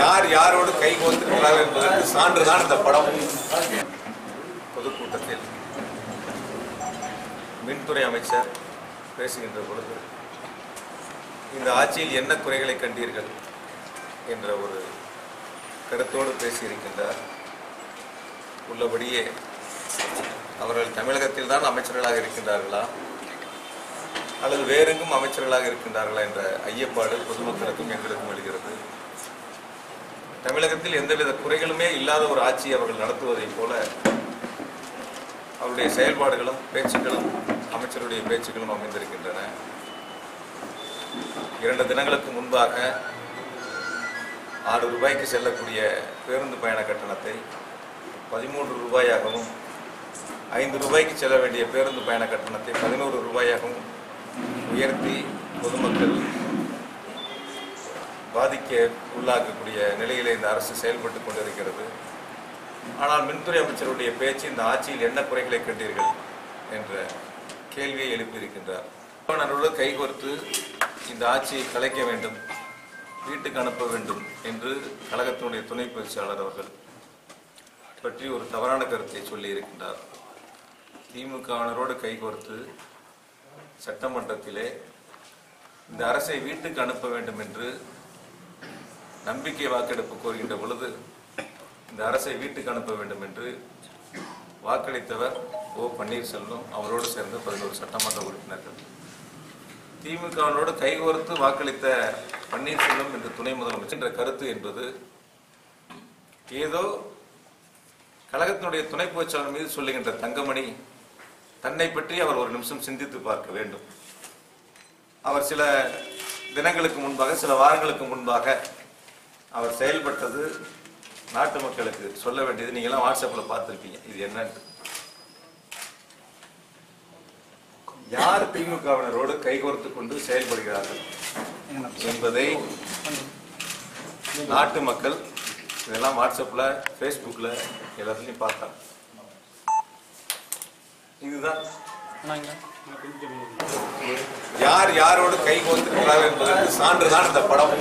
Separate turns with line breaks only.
யார் யாரோடு கை கோர்த்திருக்கிறார்கள் என்பதற்கு சான்றுதான் இந்த படம். பொதுக்கூட்டத்தில் மின்துறை அமைச்சர் பேசுகின்ற பொழுது இந்த ஆட்சியில் என்ன குறைகளை கண்டீர்கள்? என்ற ஒரு கருத்தோடு பேசியிருக்கின்றார். உள்ளபடியே அவர்கள் தமிழகத்தில் தான் அமைச்சர்களாக இருக்கின்றார்களா? அல்லது வேறெங்கும் அமைச்சர்களாக இருக்கின்றார்களா என்ற ஐயப்பாடு பொதுமக்களுக்கும் எங்களுக்கும் எழுகிறது. தமிழகத்தில் எந்தவித குறைகளுமே இல்லாத ஒரு ஆட்சி அவர்கள் நடத்துவதைப் போல அவருடைய செயல்பாடுகளும் பேச்சுக்களும் அமைச்சருடைய பேச்சுக்களும் அமைந்திருக்கின்றன. இரண்டு தினங்களுக்கு முன்பாக ஆறு ரூபாய்க்கு செல்லக்கூடிய பேருந்து பயண கட்டணத்தை பதிமூன்று ரூபாயாகவும் ஐந்து ரூபாய்க்கு செல்ல வேண்டிய பேருந்து பயண கட்டணத்தை பதினோரு ரூபாயாகவும் உயர்த்தி பொதுமக்கள் பாதிக்க உள்ளாக்கக்கூடிய நிலையில் இந்த அரசு செயல்பட்டு கொண்டிருக்கிறது. ஆனால் மின்துறை அமைச்சருடைய பேச்சு இந்த ஆட்சியில் என்ன குறைகளை கண்டீர்கள் என்ற கேள்வியை எழுப்பியிருக்கின்றார். ஆளுநரோடு கைகோர்த்து இந்த ஆட்சியை கலைக்க வேண்டும் வீட்டுக்கு அனுப்ப வேண்டும் என்று கழகத்தினுடைய துணை பயிற்சியாளர் அவர்கள் பற்றி ஒரு தவறான கருத்தை சொல்லி இருக்கின்றார். திமுகவினரோடு கைகோர்த்து சட்டமன்றத்திலே இந்த அரசை வீட்டுக்கு அனுப்ப வேண்டும் என்று நம்பிக்கை வாக்கெடுப்பு கோருகின்ற பொழுது இந்த அரசை வீட்டுக்கு அனுப்ப வேண்டும் என்று வாக்களித்தவர் ஓ பன்னீர்செல்வம் அவரோடு சேர்ந்த பதினோரு சட்டமன்ற உறுப்பினர்கள். திமுகவினோடு கைகோர்த்து வாக்களித்த பன்னீர்செல்வம் என்று துணை முதலமைச்சர் என்ற கருத்து என்பது ஏதோ கழகத்தினுடைய துணை பொதுச்செயலாளர் மீது சொல்லுகின்ற தங்கமணி தன்னை பற்றி அவர் ஒரு நிமிஷம் சிந்தித்து பார்க்க வேண்டும். அவர் சில தினங்களுக்கு முன்பாக சில வாரங்களுக்கு முன்பாக அவர் செயல்பட்டது நாட்டு மக்களுக்கு சொல்ல வேண்டியது. நீங்களாம் வாட்ஸ்அப்பில் பார்த்துருப்பீங்க. இது என்னன்னு. யார் திமுகவினரோடு கைகோர்த்து கொண்டு செயல்படுகிறார்கள் என்பதை நாட்டு மக்கள் இதெல்லாம் வாட்ஸ்அப்பில் ஃபேஸ்புக்கில் எல்லாத்துலேயும் பார்த்தேன் இதுதான். யார் யாரோடு கை கோர்த்திருக்கிறார்கள் என்பதற்கு சான்றுதான் இந்த படம்.